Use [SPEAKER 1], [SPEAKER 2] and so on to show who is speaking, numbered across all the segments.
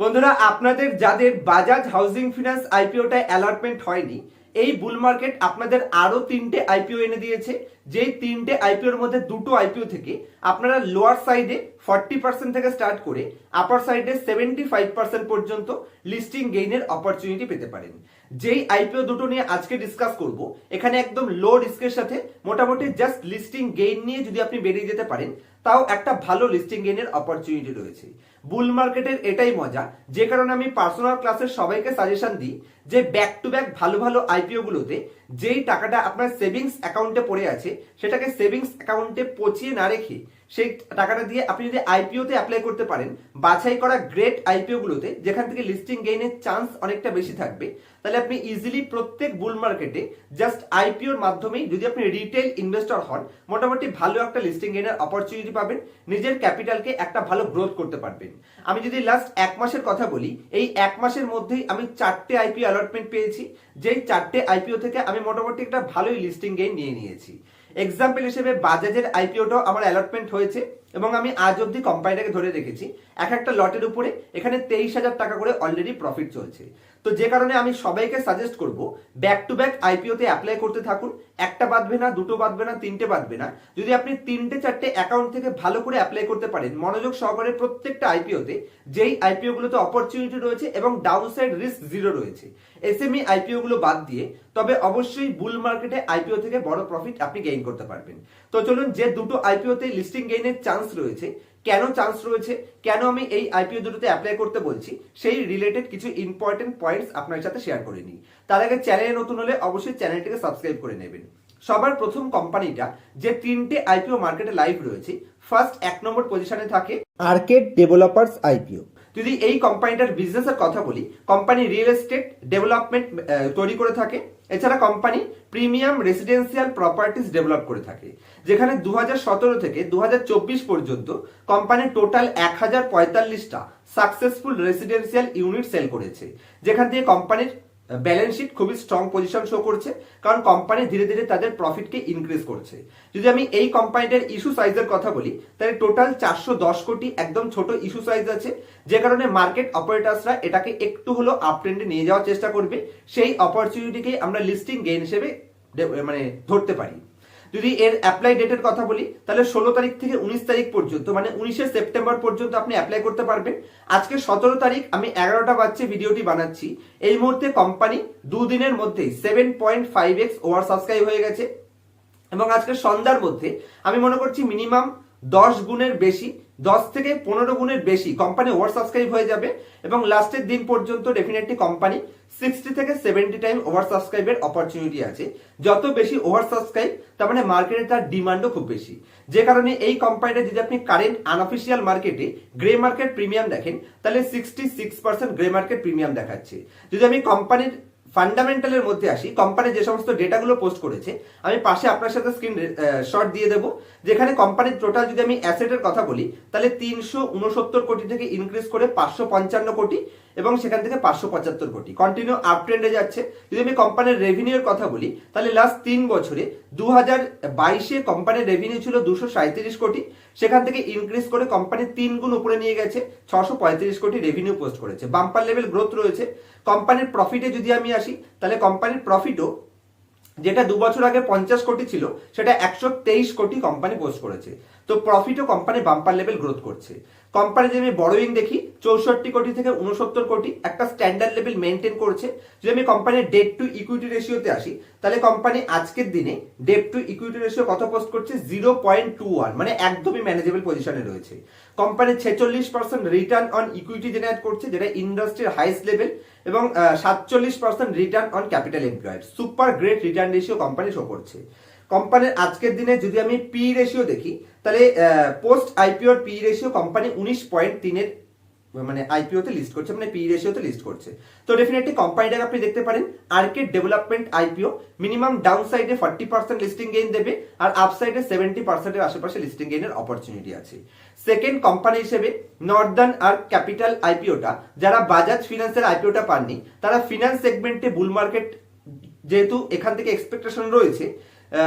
[SPEAKER 1] বন্ধুরা, আপনাদের যাদের বাজাজ হাউজিং ফিনান্স আইপিওটায় অ্যালটমেন্ট হয়নি, এই বুল মার্কেট আপনাদের আরও তিনটে আইপিও এনে দিয়েছে। যেই তিনটে আইপিওর মধ্যে দুটো আইপিও থেকে আপনারা লোয়ার সাইডে ফর্টি পার্সেন্ট থেকে স্টার্ট করে আপার সাইডে সেভেন্টি ফাইভ পার্সেন্ট পর্যন্ত লিস্টিং গেইনের অপরচুনিটি পেতে পারেন। যেই আইপিও দুটো নিয়ে আজকে ডিসকাস করব, এখানে একদম লো রিস্কের সাথে মোটামুটি জাস্ট লিস্টিং গেইন নিয়ে যদি আপনি বেরিয়ে যেতে পারেন, তাও একটা ভালো লিস্টিং গেইনের অপরচুনিটি রয়েছে। বুল মার্কেটের এটাই মজা। যে কারণে আমি পার্সোনাল ক্লাসের সবাইকে সাজেশন দিই যে ব্যাক টু ব্যাক ভালো ভালো আইপিও গুলোতে যেই টাকাটা আপনার সেভিংস অ্যাকাউন্টে পড়ে আছে, সেটাকে সেভিংস অ্যাকাউন্টে পচিয়ে না রেখে সেই টাকাটা দিয়ে আপনি যদি আইপিওতে অ্যাপ্লাই করতে পারেন, বাছাই করা গ্রেট আইপিও গুলোতে, যেখান থেকে লিস্টিং গেইনের চান্স অনেকটা বেশি থাকবে, তাহলে আপনি ইজিলি প্রত্যেক বুল মার্কেটে জাস্ট আইপিওর মাধ্যমেই যদি আপনি রিটেল ইনভেস্টর হন, মোটামুটি ভালো একটা লিস্টিং গেইনের অপরচুনিটি পাবেন, নিজের ক্যাপিটালকে একটা ভালো গ্রোথ করতে পারবেন। আমি যদি লাস্ট এক মাসের কথা বলি, এই এক মাসের মধ্যেই আমি চারটে আইপিও অ্যালটমেন্ট পেয়েছি, যেই চারটে আইপিও থেকে আমি মোটামুটি একটা ভালোই লিস্টিং গেইন নিয়ে নিয়েছি। এক্সাম্পল হিসেবে বাজাজের আইপিওটাও আমার অ্যালটমেন্ট হয়েছে। এবং আমি আজ অব্দি কোম্পানিটাকে ধরে রেখেছি, এক একটা লটের উপরে এখানে তেইশ হাজার টাকা করে অলরেডি প্রফিট চলছে। তো যে কারণে আমি সবাইকে সাজেস্ট করব ব্যাক টু ব্যাক আইপিওতে অ্যাপ্লাই করতে থাকুন, একটা বাঁধবে না, দুটো বাঁধবে না, তিনটে বাঁধবে না। যদি আপনি তিনটে, চারটে অ্যাকাউন্ট থেকে ভালো করে অ্যাপ্লাই করতে পারেন, মনোযোগ সহকারে প্রত্যেকটা আইপিওতে যেই আইপিও গুলোতে অপরচুনিটি রয়েছে এবং ডাউন সাইড রিস্ক জিরো রয়েছে এসএমই আইপিও গুলো বাদ দিয়ে, তবে অবশ্যই বুল মার্কেটে আইপিও থেকে বড় প্রফিট আপনি গেইন করতে পারবেন। তো চলুন যে দুটো আইপিওতে লিস্টিং গেইনের চান্স রয়েছে। কেন চান্স রয়েছে? কেন আমি এই আইপিও দুটোতে অ্যাপ্লাই করতে বলছি? সেই রিলেটেড কিছু ইম্পর্টেন্ট পয়েন্টস আপনার সাথে শেয়ার করে নিই। তার আগে চ্যানেলে নতুন হলে অবশ্যই চ্যানেলটিকে সাবস্ক্রাইব করে নেবেন। সবার প্রথম কোম্পানিটা যে তিনটে আইপিও মার্কেটে লাইভ রয়েছে ফার্স্ট এক নম্বর পজিশনে থাকে আর্কেড ডেভেলপার্স আইপিও যদি এই কোম্পানিটার বিজনেসের কথা বলি কোম্পানি রিয়েল এস্টেট ডেভেলপমেন্ট তৈরি করে থাকে, এছাড়া company premium residential properties develop করে থাকে। যেখানে দু হাজার সতেরো থেকে দু হাজার চব্বিশ পর্যন্ত কোম্পানি টোটাল এক হাজার পঁয়তাল্লিশটা সাকসেসফুল রেসিডেন্সিয়াল ইউনিট সেল করেছে। যেখান থেকে কোম্পানির ব্যালেন্স শিট খুবই স্ট্রং পজিশন শো করছে, কারণ কোম্পানি ধীরে ধীরে তাদের প্রফিটকে ইনক্রিজ করছে। যদি আমি এই কোম্পানিটার ইস্যু সাইজের কথা বলি, তাহলে টোটাল চারশো দশ কোটি একদম ছোট ইস্যু সাইজ আছে, যে কারণে মার্কেট অপারেটার্সরা এটাকে একটু হলো আপ ট্রেন্ডে নিয়ে যাওয়ার চেষ্টা করবে, সেই অপরচুনিটিকে আমরা লিস্টিং গেইন হিসেবে মানে ধরতে পারি। যদি এর অ্যাপ্লাই ডেটের কথা বলি, তাহলে ষোলো তারিখ থেকে উনিশ তারিখ পর্যন্ত মানে উনিশে সেপ্টেম্বর পর্যন্ত আপনি অ্যাপ্লাই করতে পারবেন। আজকে সতেরো তারিখ, আমি এগারোটা বাজছে ভিডিওটি বানাচ্ছি। এই মুহূর্তে কোম্পানি দুদিনের মধ্যেই seven point five x over subscribe হয়ে গেছে। এবং আজকে সন্ধ্যার মধ্যে আমি মনে করছি মিনিমাম দশ গুণের বেশি দশ থেকে পনেরো গুণের বেশি কোম্পানি ওভার সাবস্ক্রাইব হয়ে যাবে এবং লাস্টের দিন পর্যন্ত ডেফিনেটলি কোম্পানি সিক্সটি থেকে সেভেন্টি টাইম ওভার সাবস্ক্রাইবের অপরচুনিটি আছে। যত বেশি ওভার সাবস্ক্রাইব তার মানে মার্কেটে তার ডিমান্ডও খুব বেশি। যে কারণে এই কোম্পানিটা যদি আপনি কারেন্ট আনঅফিসিয়াল মার্কেটে গ্রে মার্কেট প্রিমিয়াম দেখেন, তাহলে sixty six percent grey market premium দেখাচ্ছে। যদি আমি কোম্পানির ফান্ডামেন্টালের মধ্যে আসি কোম্পানি যে সমস্ত ডেটাগুলো পোস্ট করেছে, আমি পাশে আপনার সাথে স্ক্রিন শট দিয়ে দেবো। যেখানে কোম্পানির টোটাল যদি আমি অ্যাসেটের কথা বলি, তাহলে তিনশো উনসত্তর কোটি থেকে ইনক্রিজ করে পাঁচশো পঞ্চান্ন কোটি এবং সেখান থেকে পাঁচশো পঁচাত্তর কোটি। কন্টিনিউ আপ ট্রেন্ডে যাচ্ছে। যদি আমি কোম্পানির রেভিনিউর কথা বলি, তাহলে লাস্ট তিন বছরে দু হাজার বাইশে কোম্পানির রেভিনিউ ছিল দুশো সাঁত্রিশ কোটি। সেখান থেকে ইনক্রিজ করে কোম্পানি তিন গুণ উপরে নিয়ে গেছে, ছশো পঁয়ত্রিশ কোটি রেভিনিউ পোস্ট করেছে। বাম্পার লেভেল গ্রোথ রয়েছে। কোম্পানির প্রফিটে যদি আমি আসি তাহলে কোম্পানির প্রফিটও যেটা দু বছর আগে পঞ্চাশ কোটি ছিল, সেটা একশো তেইশ কোটি কোম্পানি পোস্ট করেছে। তো প্রফিটও কোম্পানি বাম্পার লেভেল গ্রোথ করছে। কোম্পানি যদি আমি বড়োইং দেখি, চৌষট্টি কোটি থেকে উনসত্তর কোটি একটা স্ট্যান্ডার্ড লেভেল মেনটেন করছে। যদি আমি কোম্পানির ডেট টু ইকুইটি রেশিওতে আসি, তাহলে কোম্পানি আজকের দিনে ডেট টু ইকুইটি রেশিও কত পোস্ট করছে? জিরো পয়েন্ট টু ওয়ান মানে একদমই ম্যানেজেবল পজিশনে রয়েছে। কোম্পানি ছেচল্লিশ percent return on equity generate করছে, যেটা ইন্ডাস্ট্রির হাইস্ট লেভেল এবং সাতচল্লিশ percent return on capital employed super great return ratio company show করছে। কোম্পানির আজকের দিনে যদি আমি পি রেশিও দেখি তাহলে পোস্ট আইপিওর পি রেশিও কোম্পানি উনিশ পয়েন্ট তিনের মানে আইপিওতে লিস্ট করছে মানে পি রেশিওতে লিস্ট করছে। তো ডেফিনেটলি কোম্পানিটাকে আপনি দেখতে পারেন Arkade development IPO minimum down সাইডে ফর্টি পার্সেন্ট লিস্টিং গেইন দেবে, আর আপ সাইডে সেভেন্টি পার্সেন্টের আশেপাশে লিস্টিং গেইনের অপরচুনিটি আছে। সেকেন্ড কোম্পানি হিসেবে নর্দার্ন আর ক্যাপিটাল আইপিওটা যারা বাজাজ ফিনান্সের আইপিওটা পাননি, তারা ফিনান্স সেগমেন্টে বুল মার্কেট যেহেতু এখান থেকে এক্সপেকটেশন রয়েছে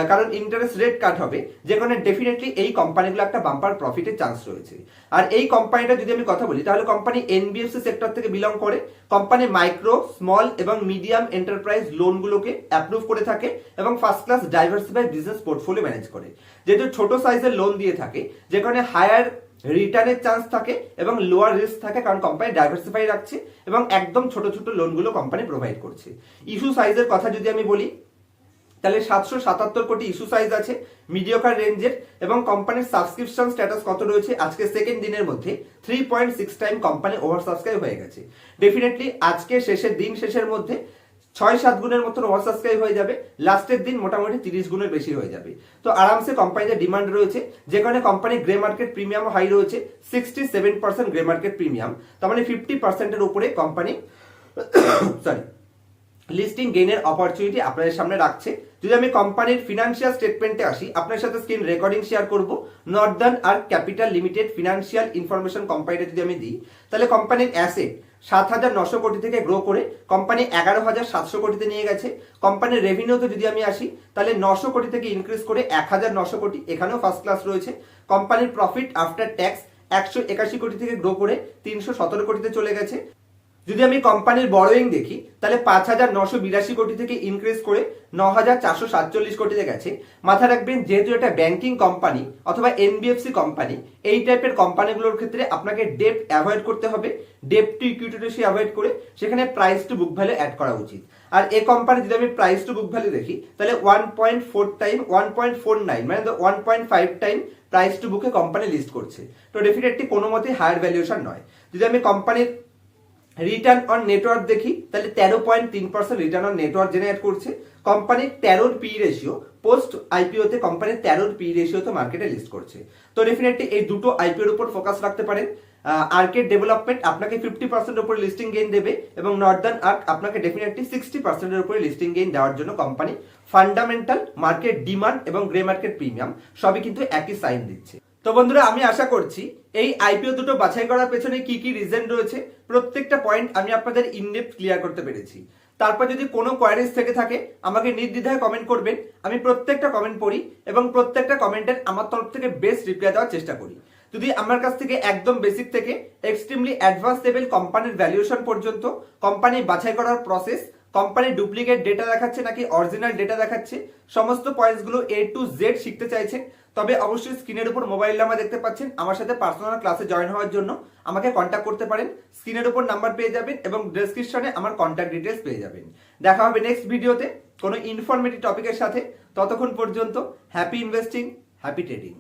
[SPEAKER 1] কারণ ইন্টারেস্ট রেট কাট হবে যেখানে ডেফিনেটলি এই কোম্পানিগুলো একটা বাম্পার প্রফিটের চান্স রয়েছে। আর এই কোম্পানিটা যদি আমি কথা বলি, তাহলে কোম্পানি এনবিএফসি সেক্টর থেকে বিলং করে কোম্পানি মাইক্রো স্মল এবং মিডিয়াম এন্টারপ্রাইজ লোনগুলোকে অ্যাপ্রুভ করে থাকে এবং first class diversify business portfolio manage করে। যেহেতু ছোট সাইজের লোন দিয়ে থাকে যেখানে হায়ার রিটার্নের চান্স থাকে এবং লোয়ার রিস্ক থাকে, কারণ কোম্পানি ডাইভার্সিফাই রাখছে এবং একদম ছোট ছোট লোনগুলো কোম্পানি প্রোভাইড করছে। ইস্যু সাইজের কথা যদি আমি বলি তাহলে সাতশো সাতাত্তর কোটি ইস্যু সাইজ আছে মিডিওকার রেঞ্জের এবং কোম্পানির সাবস্ক্রিপশন স্ট্যাটাস কত রয়েছে? আজকে সেকেন্ড দিনের মধ্যে three point six time company over subscribe হয়ে গেছে। ডেফিনেটলি আজকে শেষের দিন শেষের মধ্যে ছয় সাত গুণের মতন ওভার সাবস্ক্রাইব হয়ে যাবে লাস্টের দিন মোটামুটি তিরিশ গুণের বেশি হয়ে যাবে। তো আরামসে কোম্পানিতে ডিমান্ড রয়েছে, যেখানে কোম্পানির গ্রে মার্কেট প্রিমিয়াম হাই রয়েছে sixty seven percent grey market premium তার মানে ফিফটি পার্সেন্টের উপরে কোম্পানি সরি লিস্টিং গেইনের অপরচুনিটি আপনাদের সামনে রাখছে। যদি আমি কোম্পানির ফিনান্সিয়াল স্টেটমেন্টে আসি, আপনার সাথে স্ক্রিন রেকর্ডিং শেয়ার করব। Northern Arc capital limited financial information কোম্পানিটা যদি আমি দিই, তাহলে কোম্পানির অ্যাসেট সাত হাজার নশো কোটি থেকে গ্রো করে কোম্পানি এগারো হাজার সাতশো কোটিতে নিয়ে গেছে। কোম্পানির রেভিনিউতে যদি আমি আসি, তাহলে নশো কোটি থেকে ইনক্রিজ করে এক হাজার নশো কোটি এখানেও ফার্স্ট ক্লাস রয়েছে। কোম্পানির প্রফিট আফটার ট্যাক্স একশো একাশি কোটি থেকে গ্রো করে তিনশো সতেরো কোটিতে চলে গেছে। যদি আমি কোম্পানির বড়োইং দেখি, তাহলে পাঁচ হাজার নশো বিরাশি কোটি থেকে ইনক্রিজ করে ন হাজার চারশো সাতচল্লিশ কোটিতে গেছে। মাথায় রাখবেন, যেহেতু এটা ব্যাংকিং কোম্পানি অথবা এনবিএফসি কোম্পানি এই টাইপের কোম্পানিগুলোর ক্ষেত্রে আপনাকে ডেপ অ্যাভয়েড করতে হবে। Debt to equity ratio avoid করে সেখানে price to book value add করা উচিত। আর এ কোম্পানি যদি আমি প্রাইস টু বুক ভ্যালু দেখি, তাহলে one point four time one point four nine মানে one point five time price to বুকে কোম্পানি লিস্ট করছে। তো ডেফিনেটলি কোনো মতেই হায়ার ভ্যালুয়েশন নয়। যদি আমি কোম্পানির রিটার্ন অন নেটওয়ার্ক দেখি, তাহলে তেরো পয়েন্ট তিন percent return on network generate করছে। কোম্পানির তেরোর পি রেশিও পোস্ট আইপিওতে কোম্পানির তেরোর পি রেশিওতে মার্কেটে লিস্ট করছে। তো ডেফিনেটলি এই দুটো আইপিওর উপর ফোকাস রাখতে পারেন। আর্কেট ডেভেলপমেন্ট আপনাকে ফিফটি পার্সেন্ট উপরে লিস্টিং গেইন দেবে এবং নর্দার্ন আর্ক আপনাকে ডেফিনেটলি সিক্সটি পার্সেন্টের উপরে লিস্টিং গেইন দেওয়ার জন্য কোম্পানি ফান্ডামেন্টাল মার্কেট ডিমান্ড এবং গ্রে মার্কেট প্রিমিয়াম সবই কিন্তু একই সাইন দিচ্ছে। তো বন্ধুরা, আমি আশা করছি এই আইপিও দুটো বাছাই করার পেছনে কি কি রিজন রয়েছে, প্রত্যেকটা পয়েন্ট আমি আপনাদের ইনডেপথ ক্লিয়ার করতে পেরেছি। তারপর যদি কোনো কোয়ারিজ থেকে থাকে, আমাকে নির্দ্বিধায় কমেন্ট করবেন, আমি প্রত্যেকটা কমেন্ট পড়ি এবং প্রত্যেকটা কমেন্টের আমার তরফ থেকে বেস্ট রিপ্লাই দেওয়ার চেষ্টা করি। যদি আমার কাছ থেকে একদম বেসিক থেকে এক্সট্রিমলি অ্যাডভান্স লেভেল কোম্পানির ভ্যালুয়েশন পর্যন্ত কোম্পানি বাছাই করার প্রসেস কোম্পানি ডুপ্লিকেট ডেটা দেখাচ্ছে নাকি অরিজিনাল ডেটা দেখাচ্ছে? সমস্ত পয়েন্টসগুলো এ টু জেড শিখতে চাইছেন। তবে অবশ্যই স্ক্রিনের উপর মোবাইল নাম্বার দেখতে পাচ্ছেন। আমার সাথে পার্সোনাল ক্লাসে জয়েন হওয়ার জন্য আমাকে কন্ট্যাক্ট করতে পারেন। স্ক্রিনের উপর নাম্বার পেয়ে যাবেন এবং ডেসক্রিপশনে আমার কন্ট্যাক্ট ডিটেলস পেয়ে যাবেন। দেখা হবে নেক্সট ভিডিওতে কোনো ইনফরমেটিভ টপিকের সাথে। ততক্ষণ পর্যন্ত হ্যাপি ইনভেস্টিং হ্যাপি ট্রেডিং